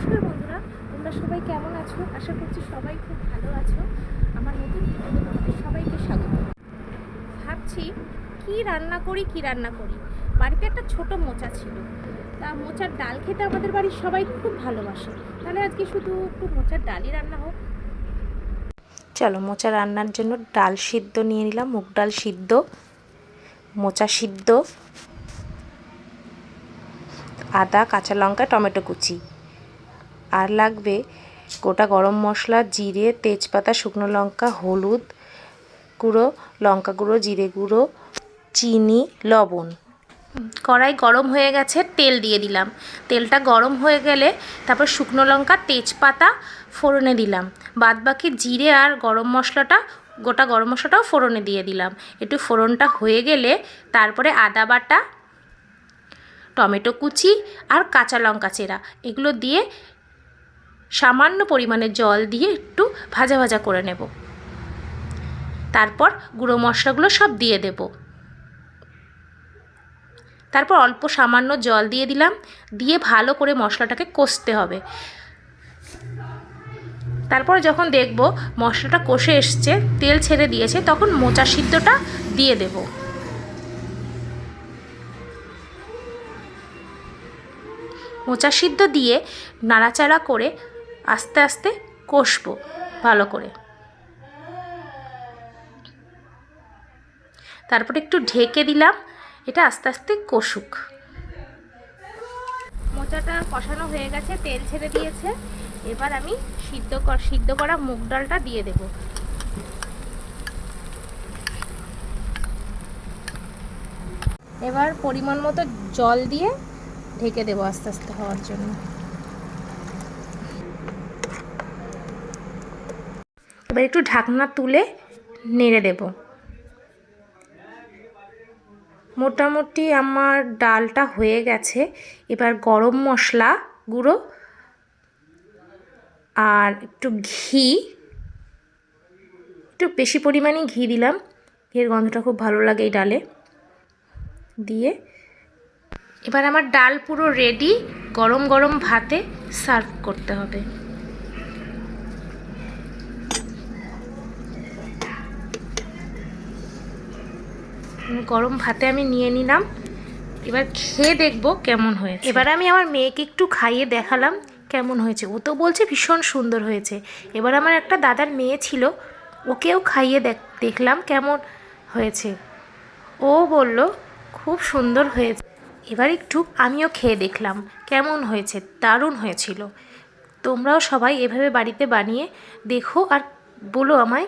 নমস্কার বন্ধুরা, তোমরা সবাই কেমন আছো? আশা করছি সবাই খুব ভালো আছো। আমার নতুন ভিডিওতে তোমাদের সবাইকে স্বাগত। ভাবছি, কি রান্না করি, কি রান্না করি? বাড়িতে একটা ছোট মোচা ছিল। তা মোচার ডাল খেতে আমাদের বাড়ির সবাই খুব ভালোবাসে। তাহলে আজকে শুধু একটু মোচার ডালই রান্না হোক। চলো, মোচা রান্নার জন্য ডাল সিদ্ধ নিয়ে নিলাম, মুগ ডাল সিদ্ধ, মোচা সিদ্ধ, আদা, কাঁচা লঙ্কা, টমেটো কুচি। আর লাগবে গোটা গরম মশলা, জিরে, তেজপাতা, শুকনো লঙ্কা, হলুদ গুঁড়ো, লঙ্কা গুঁড়ো, জিরে গুঁড়ো, চিনি, লবণ। কড়াই গরম হয়ে গেছে, তেল দিয়ে দিলাম। তেলটা গরম হয়ে গেলে তারপর শুকনো লঙ্কা, তেজপাতা ফোড়নে দিলাম। বাদ বাকি জিরে আর গরম মশলাটা, গোটা গরম মশলাটাও ফোড়নে দিয়ে দিলাম। একটু ফোড়নটা হয়ে গেলে তারপরে আদা বাটা, টমেটো কুচি আর কাঁচা লঙ্কা চেরা। এগুলো দিয়ে সামান্য পরিমাণে জল দিয়ে একটু ভাজা ভাজা করে নেব। তারপর গুঁড়ো মশলাগুলো সব দিয়ে দেবো। তারপর অল্প সামান্য জল দিয়ে দিলাম, দিয়ে ভালো করে মশলাটাকে কষতে হবে। তারপর যখন দেখব মশলাটা কষে এসছে, তেল ছেড়ে দিয়েছে, তখন মোচা সিদ্ধটা দিয়ে দেব। মোচা সিদ্ধ দিয়ে নাড়াচাড়া করে আস্তে আস্তে কষবো ভালো করে। তারপর একটু ঢেকে দিলাম, এটা আস্তে আস্তে কষুক। মোচাটা কষানো হয়ে গেছে, তেল ছেড়ে দিয়েছে। এবার আমি সিদ্ধ সিদ্ধ করা মুগ ডালটা দিয়ে দেব। এবার পরিমাণ মতো জল দিয়ে ঢেকে দেবো আস্তে আস্তে হওয়ার জন্য। এবার একটু ঢাকনা তুলে নেড়ে দেবো। মোটামুটি আমার ডালটা হয়ে গেছে। এবার গরম মশলা গুঁড়ো আর একটু ঘি। একটু বেশি পরিমাণে ঘি দিলাম। ঘিয়ের গন্ধটা খুব ভালো লাগে এই ডালে। দিয়ে এবার আমার ডাল পুরো রেডি গরম গরম ভাতে সার্ভ করতে হবে। গরম ভাতে আমি নিয়ে নিলাম। এবার খেয়ে দেখব কেমন হয়েছে। এবার আমি আমার মেয়েকে একটু খাইয়ে দেখালাম কেমন হয়েছে। ও তো বলছে ভীষণ সুন্দর হয়েছে। এবার আমার একটা দাদার মেয়ে ছিল, ওকেও খাইয়ে দেখলাম কেমন হয়েছে। ও বলল, খুব সুন্দর হয়েছে। এবার একটু আমিও খেয়ে দেখলাম কেমন হয়েছে, দারুণ হয়েছিল। তোমরাও সবাই এভাবে বাড়িতে বানিয়ে দেখো আর বলো আমায়